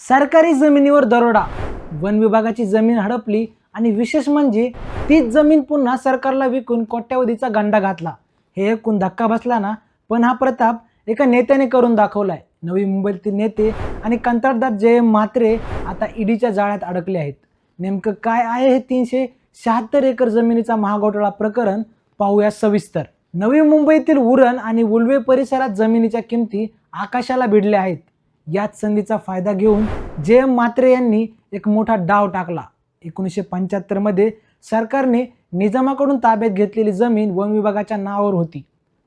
सरकारी जमिनीवर दरोडा. वन विभागाची जमीन हडपली आणि विशेष म्हणजे तीच जमीन पुन्हा सरकारला विकून कोट्यावधीचा गंडा घातला. हे ऐकून धक्का बसला ना पण हा प्रताप एका नेत्याने करून दाखवलाय. नवी मुंबईतील नेते आणि कंत्राटदार जयम म्हात्रे आता ईडीच्या जाळ्यात अडकले आहेत. नेमकं काय आहे हे तीनशे शहात्तर एकर जमिनीचा महाघोटाळा प्रकरण पाहूया सविस्तर. नवी मुंबईतील उरण आणि उलवे परिसरात जमिनीच्या किमती आकाशाला भिडल्या आहेत. याच संधीचा फायदा घेऊन जे एम म्हात्रे यांनी एक मोठा डाव टाकला. एकोणीसशे पंच्याहत्तरमध्ये सरकारने निजामाकडून ताब्यात घेतलेली जमीन वन विभागाच्या नावावर होती.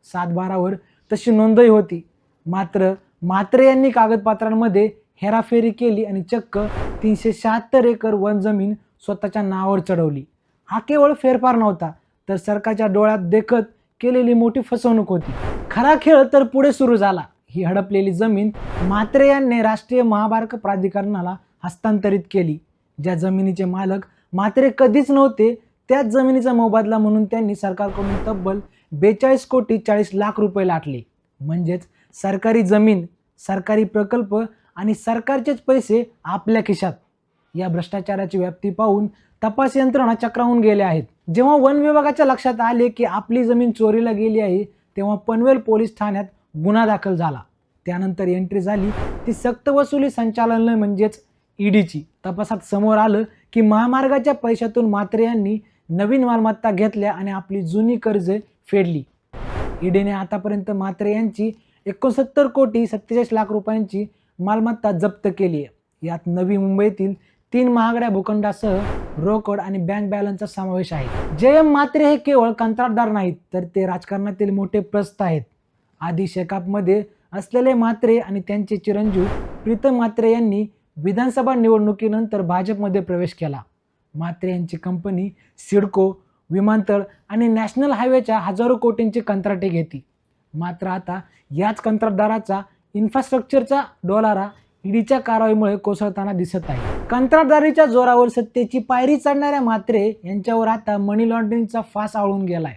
सातबारावर तशी नोंदही होती. मात्र म्हात्रे यांनी कागदपत्रांमध्ये हेराफेरी केली आणि चक्क तीनशे शहात्तर एकर वन जमीन स्वतःच्या नावावर चढवली. हा केवळ फेरफार नव्हता तर सरकारच्या डोळ्यात देखत केलेली मोठी फसवणूक होती. खरा खेळ तर पुढे सुरू झाला. ही हडपलेली जमीन म्हात्रे यांनी राष्ट्रीय महामार्ग प्राधिकरणाला हस्तांतरित केली. ज्या जमिनीचे मालक म्हात्रे कधीच नव्हते त्याच जमिनीचा मोबदला म्हणून त्यांनी सरकारकडून तब्बल बेचाळीस कोटी चाळीस लाख रुपये लाटले. म्हणजेच सरकारी जमीन सरकारी प्रकल्प आणि सरकारचेच पैसे आपल्या खिशात. या भ्रष्टाचाराची व्याप्ती पाहून तपास यंत्रणा चक्रावून गेल्या आहेत. जेव्हा वन विभागाच्या लक्षात आले की आपली जमीन चोरीला गेली आहे तेव्हा पनवेल पोलीस ठाण्यात गुन्हा दाखल झाला. त्यानंतर एंट्री झाली. ती सक्तवसुली संचालनालय म्हणजेच ईडीची तपासात समोर आलं की महामार्गाच्या पैशातून मात्रे यांनी नवीन मालमत्ता घेतल्या आणि आपली जुनी कर्जे फेडली. ईडीने आतापर्यंत मात्रे यांची एकोणसत्तर कोटी सत्तेचाळीस लाख रुपयांची मालमत्ता जप्त केली आहे. यात नवी मुंबईतील तीन महागड्या भूखंडासह रोकड आणि बँक बॅलन्सचा समावेश आहे. जयम मात्रे हे केवळ कंत्राटदार नाहीत तर ते राजकारणातील मोठे प्रस्थ आहेत. आधी शेकापमध्ये असलेले मात्रे आणि त्यांचे चिरंजीव प्रीतम मात्रे यांनी विधानसभा निवडणुकीनंतर भाजपमध्ये प्रवेश केला. मात्रे यांची कंपनी सिडको विमानतळ आणि नॅशनल हायवेच्या हजारो कोटींची कंत्राटे घेती. मात्र आता याच कंत्राटदाराचा इन्फ्रास्ट्रक्चरचा डोलारा ईडीच्या कारवाईमुळे कोसळताना दिसत आहे. कंत्राटदारीच्या जोरावर सत्तेची पायरी चढणाऱ्या मात्रे यांच्यावर आता मनी लॉन्ड्रिंगचा फास आवळून गेलाय.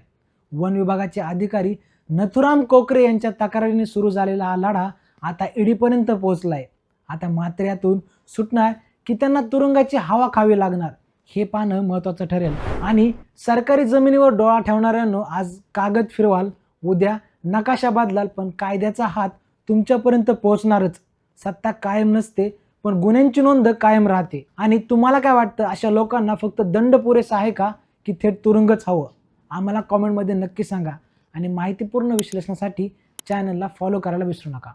वन विभागाचे अधिकारी नथुराम कोकरे यांच्या तक्रारीने सुरू झालेला हा लढा आता ईडीपर्यंत पोहोचलाय. आता मात्र्यातून सुटणार की त्यांना तुरुंगाची हवा खावी लागणार हे पाहणं महत्त्वाचं ठरेल. आणि सरकारी जमिनीवर डोळा ठेवणाऱ्यांनो आज कागद फिरवाल उद्या नकाशा बदलाल पण कायद्याचा हात तुमच्यापर्यंत पोहोचणारच. सत्ता कायम नसते पण गुन्ह्यांची नोंद कायम राहते. आणि तुम्हाला काय वाटतं अशा लोकांना फक्त दंड पुरेसा आहे का की थेट तुरुंगच हवं? आम्हाला कॉमेंटमध्ये नक्की सांगा. आणि माहितीपूर्ण विश्लेषणासाठी चॅनलला फॉलो करायला विसरू नका.